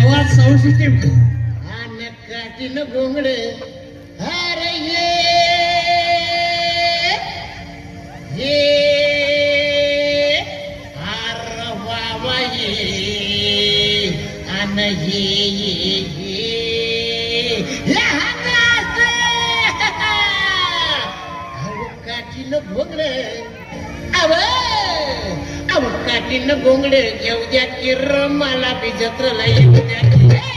आवाज sound system हा नकाटीन गोंगडे अरे आर बाबा ये. अन काठीनं भोंगडे. आव आव काठीनं भोंगडे घेऊ द्या किर रमाला बिजत्र लय द्या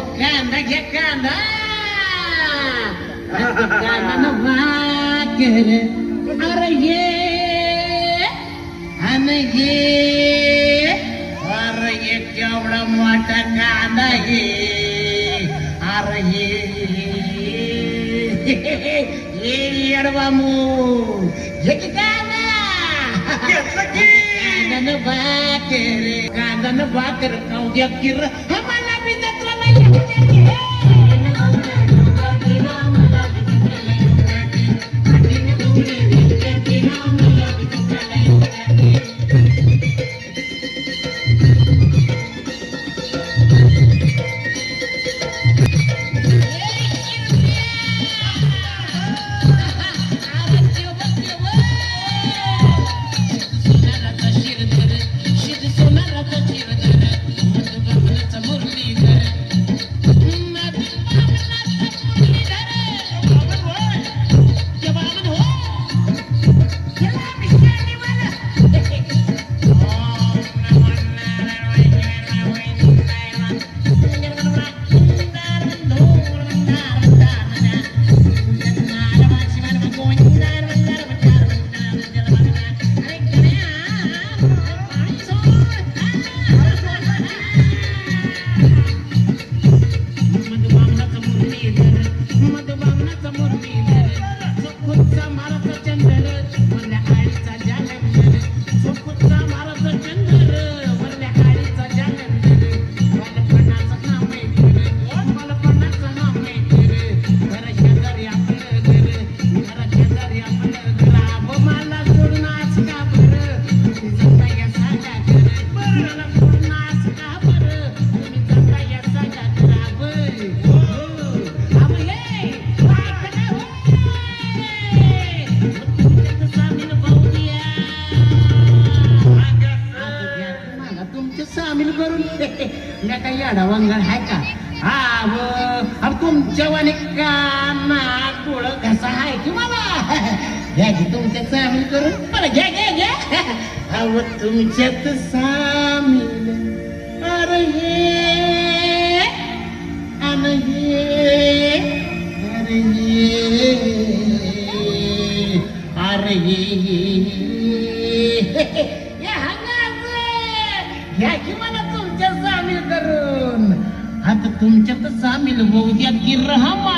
உட்காந்த எக்காந்த அறையே அணையே அறையே எவ்வளோ மாட்ட காந்தையே அறையே ஏறி அடவாமோ எக்கிட்டாங்க காந்தன்னு பாக்கரு காந்தன்னு பாக்கரு கவுதியா கிரு அம்மா Thank you. करून मी काही अडवांगण आहे का? हा तुमच्या वाणी काना गोळ घसा आहे की मला घ्या की तुमच्या सामील करून. पण घ्या घ्या घ्या. अव तुमच्यात सामील. अरे हे अन हे Abraham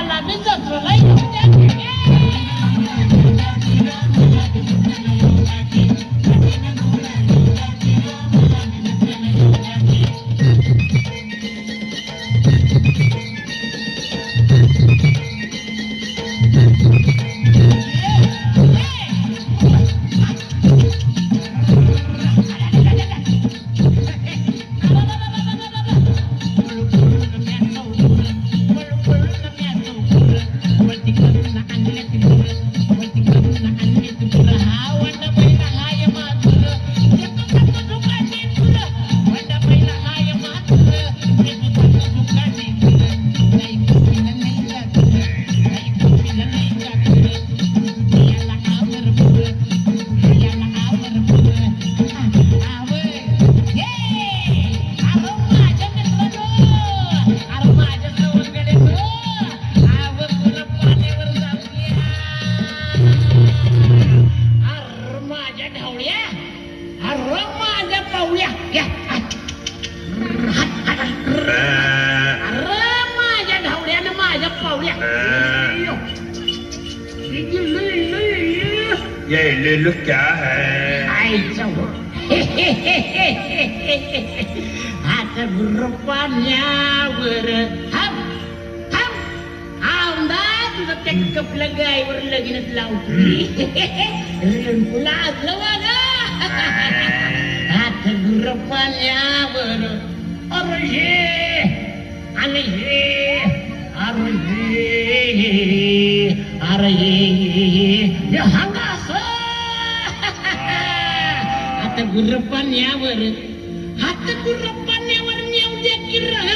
पाहुण्या अरे माझ्या पाहुण्या या अरे माझ्या धावड्यानं माझ्या पाहुण्या ये ले लुक क्या है? आईचा हो आता गुरु पाण्यावर तुझं त्या कपल्या गायवर लगीनच लावतोय तुला असलं बघा आता गुर्र अरे हे. आणि हे. अरे हे. अरे हे हे आता गुर्र हात गुर्र पाण्यावर नेऊ दे की रह